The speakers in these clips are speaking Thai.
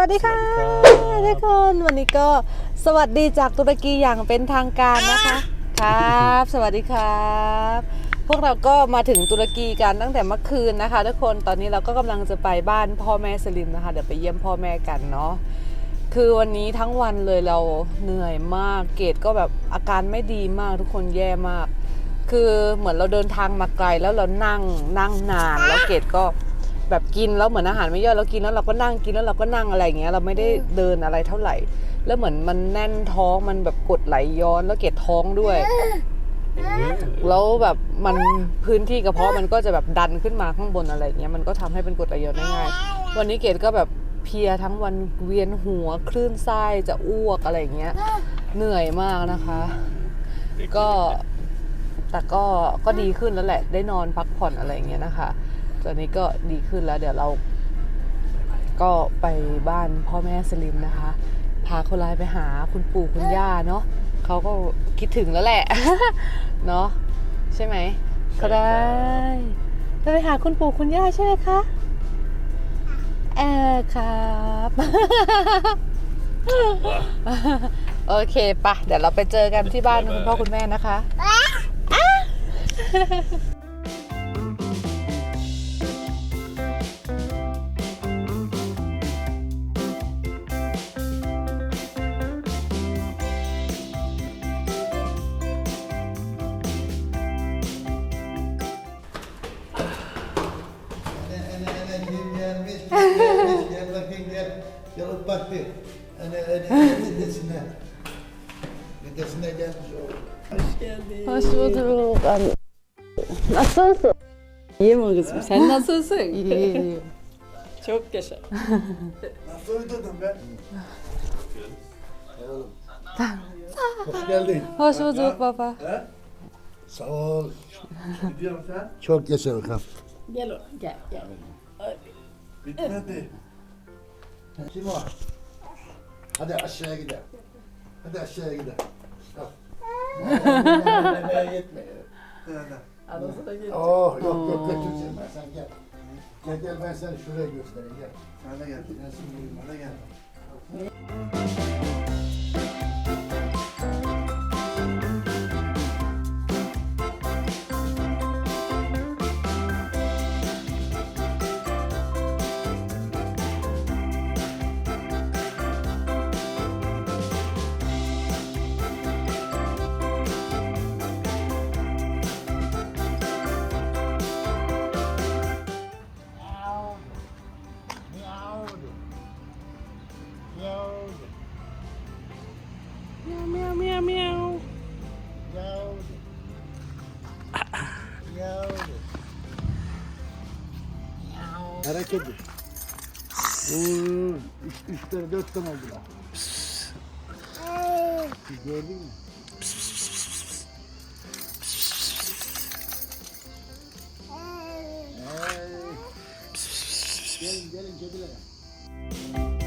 วัสดีค่ะทุกคนวันนี้ก็สวัสดีจากตุรกีอย่างเป็นทางการนะคะครับ สวัสดีครับ พวกเราก็มาถึงตุรกีกันตั้งแต่เมื่อคืนนะคะ ทุกคนตอนนี้เราก็กำลังจะไปบ้านพ่อแม่สลิมนะคะเดี๋ยวไปเยี่ยมพ่อแม่กันเนาะคือวันนี้ทั้งวันเลยเราเหนื่อยมาก เกดก็แบบอาการไม่ดีมากทุกคนแย่มาก คือเหมือนเราเดินทางมาไกลแล้วเรานั่งนั่งนานแล้วเกดก็ แบบกินแล้วเหมือนอาหารไม่ย่อยเรากินแล้วเราก็นั่งกินแล้วเราก็นั่งอะไรอย่างเงี้ยเราไม่ได้เดินอะไรเท่าไหร่ แล้วเหมือนมันแน่นท้องมันแบบกดไหลย้อนแล้วเกดท้องด้วย แล้วแบบมันพื้นที่กระเพาะมันก็จะแบบดันขึ้นมาข้างบนอะไรอย่างเงี้ยมันก็ทำให้เป็นกดไหลย้อนได้ง่ายวันนี้เกดก็แบบเพลียทั้งวันเวียนหัวคลื่นไส้จะอ้วกอะไรอย่างเงี้ยเหนื่อยมากนะคะ ก็แต่ก็ก็ดีขึ้นแล้วแหละ ได้นอนพักผ่อนอะไรอย่างเงี้ยนะคะ ตอนนี้ก็ดีขึ้นแล้ว เดี๋ยวเราก็ไปบ้านพ่อแม่สลิมนะคะ พาคนร้ายไปหาคุณปู่คุณย่าเนาะเขาก็คิดถึงแล้วแหละ เนาะใช่ไหมก็ได้จะไปหาคุณปู่คุณย่าใช่ไหมคะเออครับ โอเคปะเดี๋ยวเราไปเจอกันที่บ้านคุณพ่อคุณแม่นะคะ Yalıp baktı. Hani hani dedesine. Dedesine gelmiş o. Hoş geldin. Hoş bulduk. Nasılsın? İyi mi kızım? Sen nasılsın? iyi, iyi. Çok yaşa. Nasıl uyudun ben? Hoş geldin. Hoş bulduk baba. He? Sağ ol. Gidiyorum sen? Çok yaşa bakalım. Gel oğlum gel gel. Bitmedi. Kim o? Hadi aşağıya gidelim. Hadi aşağıya gidelim. Al. Nereye gitme. Anası da gel. Oh yok yok götüreceğim ben sen gel. Gel gel ben seni şuraya göstereyim gel. Sen de gel. Nasıl yürüyeyim? Sen de gel. Merak edin. Oo, üç, üç tane dört tane oldu ya. Siz gördün mü? Ay. Gelin gelin kedilere.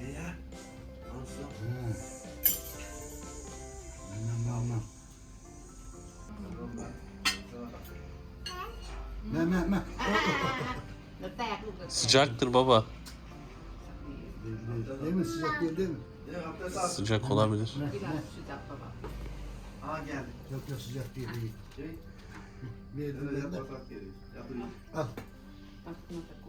İyi ya. Nasıl? Ne ne ne. เดี๋ยวแตกลูกเดี๋ยว Sıcaktır baba. Değil mi sıcak değil değil mi? Ya abdest al. Sıcak olabilir. Ne, biraz ne? sıcak baba. Aa geldi. Yok yok sıcak değil. değil. Şey, Bir böyle elinde. yaparsak geliyor. Yapayım. Al. Aklına tak.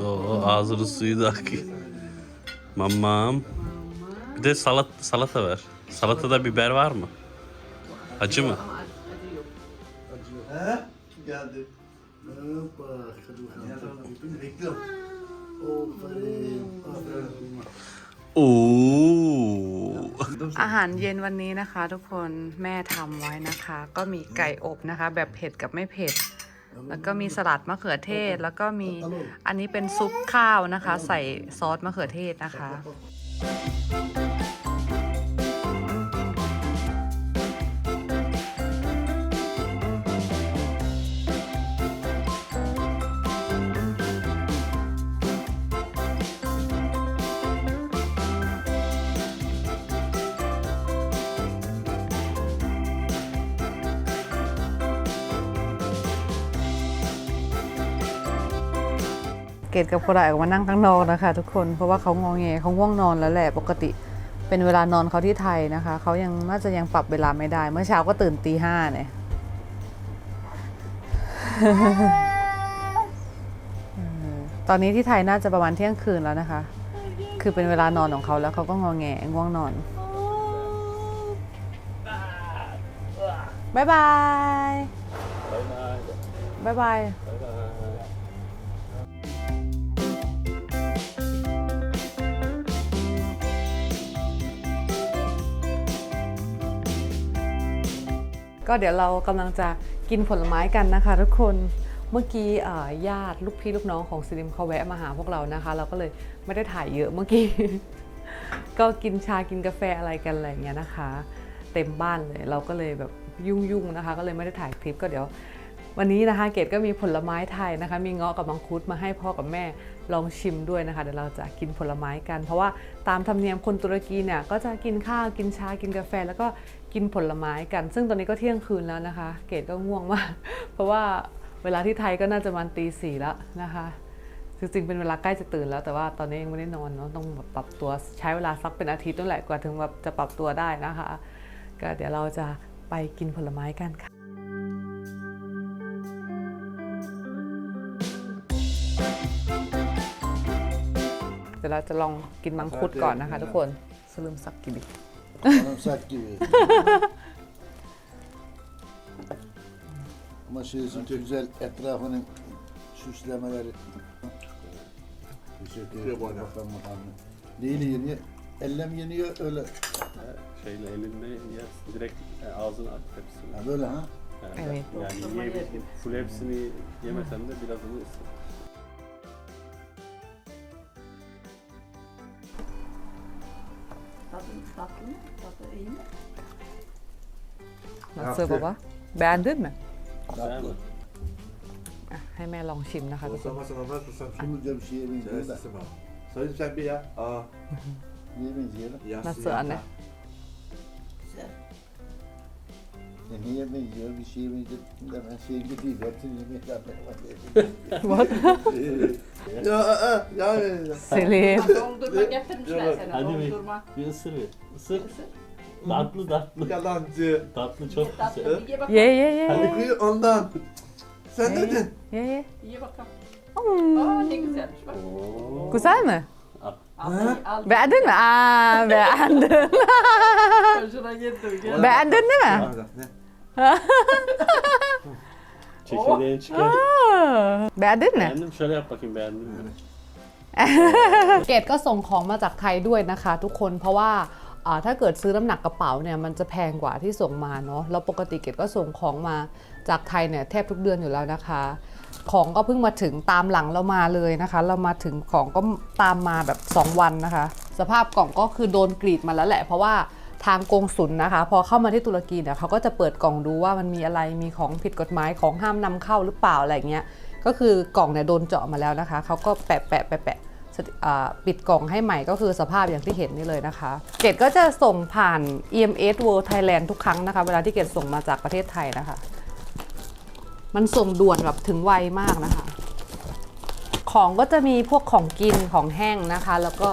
Oo, ağzının suyu da akıyor. Mamam. Bir de salat salata ver. Salatada biber var mı? Acı mı? Ama acı, acı yok. Acıyor. He? Kim geldi? Hoppa. Hadi bakalım. Gel oğlum. Bekliyorum. Aferin. Aferin. Oo. อาหารเย็นวันนี้นะคะ ทุกคนแม่ทำไว้นะคะ ก็มีไก่อบนะคะ แบบเผ็ดกับไม่เผ็ด แล้วก็มีสลัดมะเขือเทศ แล้วก็มีอันนี้เป็นซุปข้าวนะคะ ใส่ซอสมะเขือเทศนะคะ เกดกับโคดายออกมานั่งข้างนอกนะคะ ทุกคนเพราะว่าเขางองแงเขาง่วงนอนแล้วแหละปกติเป็นเวลานอนเขาที่ไทยนะคะเขายังน่าจะยังปรับเวลาไม่ได้ เมื่อเช้าก็ตื่นตีห้าเนี่ยตอนนี้ที่ไทยน่าจะประมาณเที่ยงคืนแล้วนะคะ คือเป็นเวลานอนของเขาแล้วเขาก็งองแงง่วงนอนบายบายบายบาย ก็เดี๋ยวเรากำลังจะกินผลไม้กันนะคะทุกคนเมื่อกี้ญาติลูกพี่ลูกน้องของซิลิมเขาแวะมาหาพวกเรานะคะ เราก็เลยไม่ได้ถ่ายเยอะเมื่อกี้ ก็กินชากินกาแฟอะไรกันอะไรอย่างเงี้ยนะคะ เต็มบ้านเลยเราก็เลยแบบยุ่งๆนะคะ ก็เลยไม่ได้ถ่ายคลิปก็เดี๋ยว วันนี้นะคะ เกดก็มีผลไม้ไทยนะคะ มีเงาะกับมังคุดมาให้พ่อกับแม่ ลองชิมด้วยนะคะเดี๋ยวเราจะกินผลไม้กัน เพราะว่าตามธรรมเนียมคนตุรกีเนี่ยก็จะกินข้าวกินชากินกาแฟ แล้วก็กินผลไม้กัน ซึ่งตอนนี้ก็เที่ยงคืนแล้วนะคะ เกดก็ง่วงมากเพราะว่าเวลาที่ไทยก็น่าจะมาณตีสี่แล้วนะคะจริงๆเป็นเวลาใกล้จะตื่นแล้วแต่ว่าตอนนี้ยังไม่ได้นอนเนาะต้องแบบปรับตัวใช้เวลาสักเป็นอาทิตย์นั่นแหละกว่าถึงแบบจะปรับตัวได้นะคะ ก็เดี๋ยวเราจะไปกินผลไม้กันค่ะ ดี๋ยวเราจะลองกินมังคุดก่อนนะคะทุกคนสลืมสักกิบิ Sarımsak gibi. Ama şeysin güzel etrafının süslemeleri. Teşekkür ederim. Bakalım bakalım. Neyle yeniyor? Elle mi yeniyor öyle? Şeyle elinde yersin direkt e, ağzına at hepsini. Ha, böyle ha? Yani, Evet. yani yiyebildiğin full hepsini yemesen de birazını ısır. Tadı tatlı mı? Tadı iyi mi? Nasıl baba? Beğendin mi? Tatlı. อะให้แม่ลองชิมนะคะทุกคน Olsa masana nasılsın? Şunluca bir şeye benziyor da. Sensin baba. Sayın sen bir ya. Aa. Niye benziyor lan? Yassı Nasıl yasa. anne? Ya niye benziyor? Bir şeye benziyor. Da ben şey gideyim. Hepsini yemeye What? Ya aa, ya ya. Selim. Dondurma getirmişler sana. Hadi bir, Dondurma. bir ısır bir. Isır. Tatlı tatlı. Yalancı. Tatlı çok Tatlı. güzel. Bir ye bakalım. Ye ye ye. Hadi kıyı ondan. Sen Ye dedin. ye. ye. Ye bakalım. Hmm. Aa ne güzelmiş bak. Güzel mi? Al. Beğendin mi? Aa, beğendin. Hoşuna gitti. Beğendin değil mi? Orada, Ne? Çekirdeğini çıkar. Aa, beğendin mi? Beğendim şöyle yap bakayım beğendin mi? เกดก็ส่งของมาจากไทยด้วยนะคะ ทุกคนเพราะว่าอ่าถ้าเกิดซื้อน้ำหนักกระเป๋าเนี่ยมันจะแพงกว่าที่ส่งมาเนาะแล้วปกติเกดก็ส่งของมาจากไทยเนี่ยแทบทุกเดือนอยู่แล้วนะคะ ของก็เพิ่งมาถึงตามหลังเรามาเลยนะคะ เรามาถึงของก็ตามมาแบบ 2 วันนะคะ สภาพกล่องก็คือโดนกรีดมาแล้วแหละ เพราะว่า ทางกงสุลนะคะ พอเข้ามาที่ตุรกีเนี่ยเขาก็จะเปิดกล่องดูว่ามันมีอะไรมีของผิดกฎหมายของห้ามนำเข้าหรือเปล่าอะไรเงี้ยก็คือกล่องเนี่ยโดนเจาะมาแล้วนะคะเขาก็แปะแปะแปะแปะปิดกล่องให้ใหม่ก็คือสภาพอย่างที่เห็นนี่เลยนะคะ เกดก็จะส่งผ่าน EMS World Thailand ทุกครั้งนะคะ เวลาที่เกดส่งมาจากประเทศไทยนะคะ มันส่งด่วนแบบถึงไวมากนะคะ ของก็จะมีพวกของกินของแห้งนะคะ แล้วก็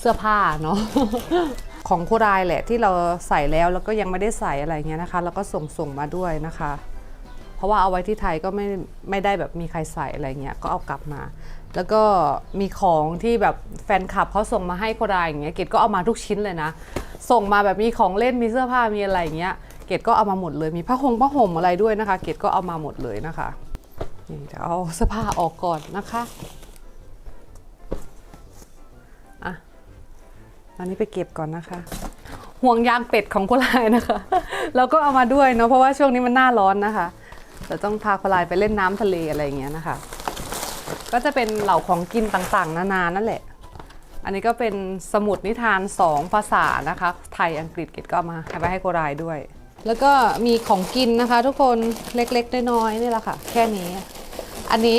เสื้อผ้าเนาะ ของโครายแหละที่เราใส่แล้วแล้วก็ยังไม่ได้ใส่อะไรเงี้ยนะคะ แล้วก็ส่งส่งมาด้วยนะคะ เพราะว่าเอาไว้ที่ไทยก็ไม่ไม่ได้แบบมีใครใส่อะไรเงี้ยก็เอากลับมา แล้วก็มีของที่แบบแฟนคลับเขาส่งมาให้โคดายอย่างเงี้ยเกดก็เอามาทุกชิ้นเลยนะ ส่งมาแบบมีของเล่นมีเสื้อผ้ามีอะไรอย่างเงี้ยเกดก็เอามาหมดเลยมีผ้าห่มผ้าห่มอะไรด้วยนะคะ เกดก็เอามาหมดเลยนะคะนี่เดี๋ยวเอาเสื้อผ้าออกก่อนนะคะ อันนี้ไปเก็บก่อนนะคะ ห่วงยางเป็ดของคนลายนะคะเราก็เอามาด้วยเนาะเพราะว่าช่วงนี้มันหน้าร้อนนะคะเราต้องพาคนลายไปเล่นน้ำทะเลอะไรอย่างเงี้ยนะคะ ก็จะเป็นเหล่าของกินต่างๆ นานานั่นแหละ อันนี้ก็เป็นสมุดนิทาน 2 ภาษานะคะ ไทยอังกฤษเกดก็มาให้ไปให้โกรายด้วย แล้วก็มีของกินนะคะ ทุกคนเล็กๆน้อยๆนี่แหละค่ะ แค่นี้ อันนี้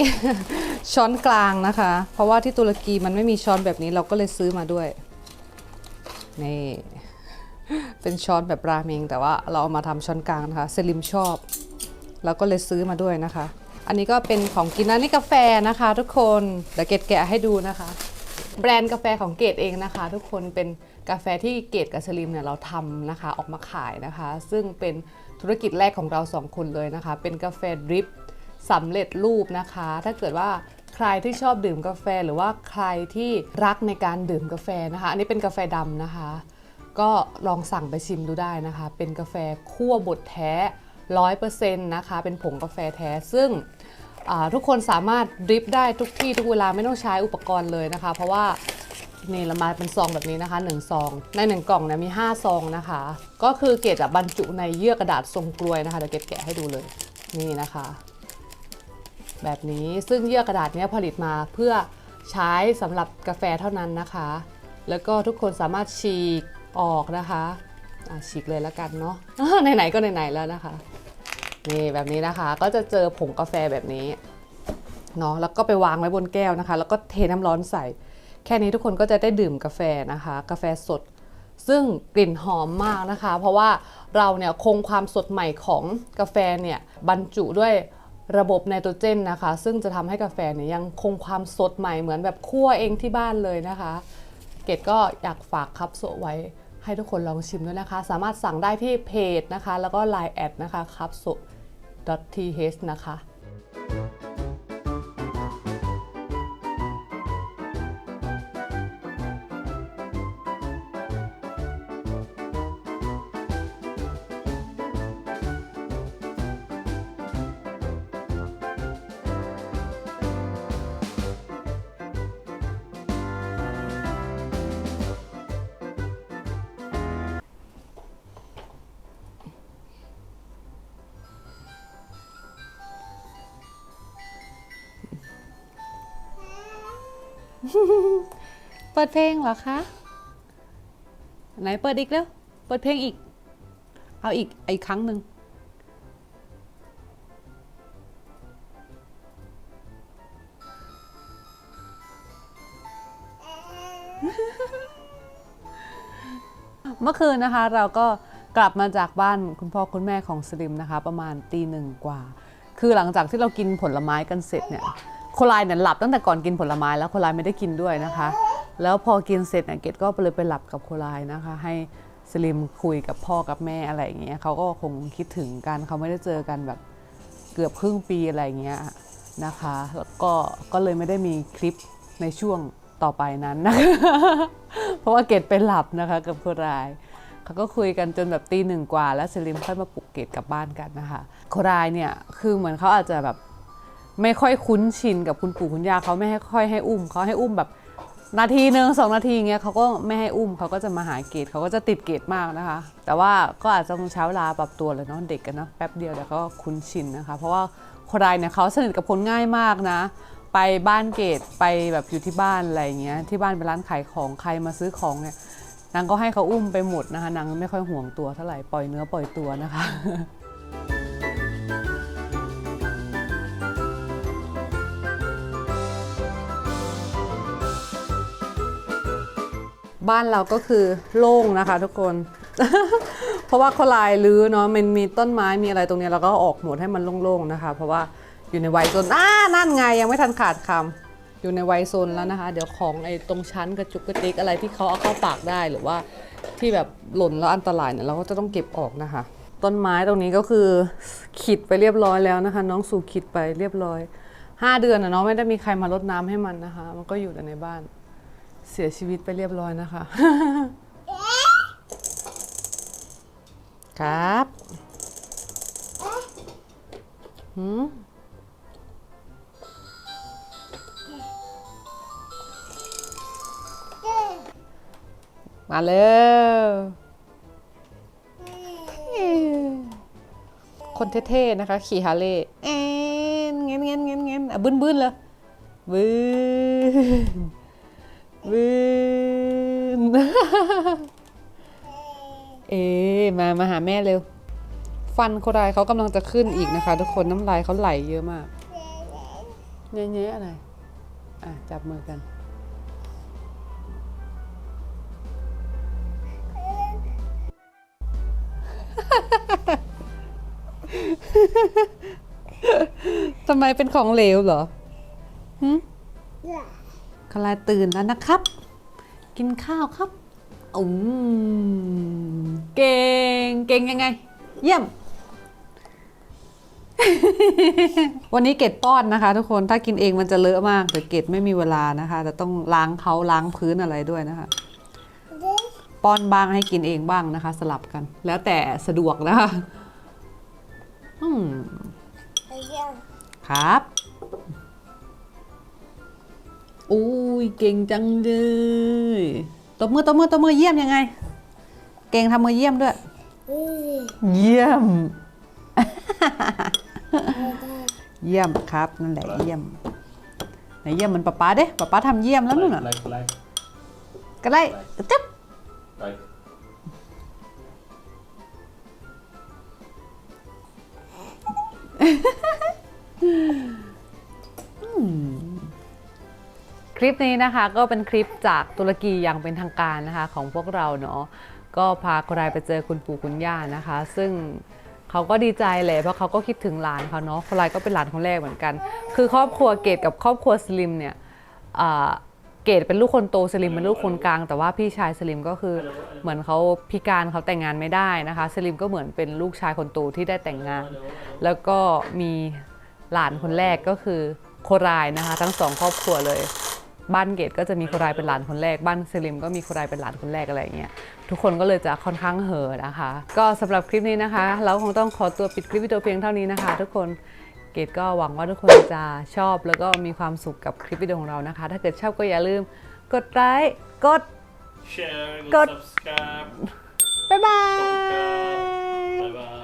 ช้อนกลางนะคะ เพราะว่าที่ตุรกีมันไม่มีช้อนแบบนี้เราก็เลยซื้อมาด้วย นี่ เป็นช้อนแบบราเมง แต่ว่าเราเอามาทำช้อนกลางนะคะเซลิมชอบ เราก็เลยซื้อมาด้วยนะคะ อันนี้ก็เป็นของกินนะนี่กาแฟนะคะทุกคนเดี๋ยวเกดแกะให้ดูนะคะ แบรนด์กาแฟของเกดเองนะคะ ทุกคนเป็นกาแฟที่เกดกับสลิมเนี่ยเราทำนะคะออกมาขายนะคะ ซึ่งเป็นธุรกิจแรกของเราสองคนเลยนะคะ เป็นกาแฟดริปสำเร็จรูปนะคะ ถ้าเกิดว่า ใครที่ชอบดื่มกาแฟหรือว่าใครที่รักในการดื่มกาแฟนะคะ อันนี้เป็นกาแฟดำนะคะ ก็ลองสั่งไปชิมดูได้นะคะ เป็นกาแฟคั่วบดแท้100%นะคะ เป็นผงกาแฟแท้ซึ่งทุกคนสามารถดริปได้ทุกที่ทุกเวลาไม่ต้องใช้อุปกรณ์เลยนะคะ เพราะว่านี่เรามาเป็นซองแบบนี้นะคะ1ซองใน1กล่องเนี่ยมี 5 ซองนะคะ ก็คือเกดอะบรรจุในเยื่อกระดาษทรงกลวยนะคะเดี๋ยวเกดแกะให้ดูเลยนี่นะคะ แบบนี้ซึ่งเยื่อกระดาษนี้ผลิตมาเพื่อใช้สำหรับกาแฟเท่านั้นนะคะ แล้วก็ทุกคนสามารถฉีกออกนะคะะฉีกเลยแล้วกันเนาะไหนๆก็ไหนๆแล้วนะคะนี่แบบนี้นะคะก็จะเจอผงกาแฟแบบนี้เนาะแล้วก็ไปวางไว้บนแก้วนะคะ แล้วก็เทน้ำร้อนใส่ แค่นี้ทุกคนก็จะได้ดื่มกาแฟนะคะ กาแฟสด ซึ่งกลิ่นหอมมากนะคะ เพราะว่าเราเนี่ยคงความสดใหม่ของกาแฟเนี่ยบรรจุด้วย ระบบไนโตรเจนนะคะ ซึ่งจะทำให้กาแฟเนี่ยยังคงความสดใหม่เหมือนแบบคั่วเองที่บ้านเลยนะคะ เกดก็อยากฝากคัพโซไว้ให้ทุกคนลองชิมด้วยนะคะ สามารถสั่งได้ที่เพจนะคะ แล้วก็ Line แอดนะคะคัพโซ .th นะคะ เปิดเพลงเหรอคะ ไหนเปิดอีกแล้ว เปิดเพลงอีก เอาอีกอีกครั้งหนึ่งเมื่อคืนนะคะเราก็กลับมาจากบ้านคุณพ่อคุณแม่ของสลิมนะคะ ประมาณตีหนึ่งกว่า คือหลังจากที่เรากินผลไม้กันเสร็จเนี่ย โคลายเนี่ยหลับตั้งแต่ก่อนกินผลไม้แล้วโคลายไม่ได้กินด้วยนะคะ แล้วพอกินเสร็จเนี่ยเกดก็เลยไปหลับกับโคลายนะคะ ให้สลิมคุยกับพ่อกับแม่อะไรอย่างเงี้ยเขาก็คงคิดถึงกันเขาไม่ได้เจอกันแบบเกือบครึ่งปีอะไรอย่างเงี้ยนะคะ แล้วก็ก็เลยไม่ได้มีคลิปในช่วงต่อไปนั้นนะคะเพราะว่าเกดไปหลับนะคะกับโคลายเขาก็คุยกันจนแบบตีหนึ่งกว่า แล้วเซลิมค่อยมาปลุกเกดกลับบ้านกันนะคะโครายเนี่ยคือเหมือนเขาอาจจะแบบ ไม่ค่อยคุ้นชินกับคุณปู่คุณย่าเขาไม่ให้ค่อยให้อุ้มเขาให้อุ้มแบบนาทีหนึ่งสองนาทีเงี้ยเขาก็ไม่ให้อุ้มเขาก็จะมาหาเกดเขาก็จะติดเกดมากนะคะ แต่ว่าก็อาจจะต้องใช้เวลาปรับตัวเลยเนาะเด็กกันเนาะแป๊บเดียวเดี๋ยวก็คุ้นชินนะคะ เพราะว่าโครายเนี่ยเขาสนิทกับคนง่ายมากนะ ไปบ้านเกดไปแบบอยู่ที่บ้านอะไรเงี้ยที่บ้านเป็นร้านขายของใครมาซื้อของเนี่ยนางก็ให้เขาอุ้มไปหมดนะคะนางไม่ค่อยห่วงตัวเท่าไหร่ปล่อยเนื้อปล่อยตัวนะคะ บ้านเราก็คือโล่งนะคะทุกคน เพราะว่าเขาลายรื้อเนาะมันมีต้นไม้มีอะไรตรงนี้เราก็ออกหมดให้มันโล่งๆนะคะ เพราะว่าอยู่ในวัยโซนอ่านั่นไงยังไม่ทันขาดคำอยู่ในวัยโซนแล้วนะคะ เดี๋ยวของไอ้ตรงชั้นกระจุกกระติกอะไรที่เขาเอาเข้าปากได้หรือว่าที่แบบหล่นแล้วอันตรายเนี่ยเราก็จะต้องเก็บออกนะคะ ต้นไม้ตรงนี้ก็คือขิดไปเรียบร้อยแล้วนะคะ น้องสู่ขิดไปเรียบร้อยห้าเดือนอะเนาะไม่ได้มีใครมารดน้ำให้มันนะคะ มันก็อยู่แต่ในบ้าน เสียชีวิตไปเรียบร้อยนะคะ ครับหืมมาเลย คนเท่ๆนะคะ ขี่ฮาร์เลย์เอ็นเงี้ยเงี้ยเงี้ยเงี้ยอะบึ้นบึ้นๆเลยบึ้น บึ้นเอ๊มามาหาแม่เร็ว ฟันโครายเขากำลังจะขึ้นอีกนะคะ ทุกคนน้ำลายเขาไหลเยอะมากเนี้ยๆอะไร อะ จับมือกัน ทำไมเป็นของเหลวเหรอหึ คลายตื่นแล้วนะครับ กินข้าวครับอืมเก่ง เก่งยังไง เยี่ยม วันนี้เกดป้อนนะคะ ทุกคน ถ้ากินเองมันจะเลอะมากแต่เกดไม่มีเวลานะคะ แต่ต้องล้างเขาล้างพื้นอะไรด้วยนะคะ ป้อนบ้างให้กินเองบ้างนะคะ สลับกัน แล้วแต่สะดวกนะคะ อืม ครับ ยเก่งจังเลยตบมือตบมือตบมือเยี่ยมยังไง เก่งทำมือเยี่ยมด้วย เยี่ยม เยี่ยมครับนั่นแหละเยี่ยมไหนเยี่ยมเหมันป๊าป๊าเด้ป๊าป๊าทำเยี่ยมแล้วนู่นน่ะ like like ก็ไล่ตึ๊บ like คลิปนี้นะคะก็เป็นคลิปจากตุรกีอย่างเป็นทางการนะคะของพวกเราเนาะก็พาคนรายไปเจอคุณปู่คุณย่านะคะ ซึ่งเขาก็ดีใจเลยเพราะเขาก็คิดถึงหลานเขาเนาะคนรายก็เป็นหลานคนแรกเหมือนกัน คือครอบครัวเกดกับครอบครัวสลิมเนี่ยเกดเป็นลูกคนโตสลิมเป็นลูกคนกลาง แต่ว่าพี่ชายสลิมก็คือเหมือนเขาพิการเขาแต่งงานไม่ได้นะคะสลิมก็เหมือนเป็นลูกชายคนโตที่ได้แต่งงาน แล้วก็มีหลานคนแรกก็คือโครายนะคะ ทั้งสองครอบครัวเลย บ้านเกดก็จะมีโครายเป็นหลานคนแรก บ้านเซลิมก็มีโครายเป็นหลานคนแรกอะไรอย่างเงี้ยทุกคนก็เลยจะค่อนข้างเห่อะนะคะ ก็สำหรับคลิปนี้นะคะ เราคงต้องขอตัวปิดคลิปวิดีโอเพียงเท่านี้นะคะ ทุกคนเกดก็หวังว่าทุกคนจะชอบแล้วก็มีความสุขกับคลิปวิดีโอของเรานะคะ ถ้าเกิดชอบก็อย่าลืมกดไลค์กด share Good. subscribe บ๊ายบาย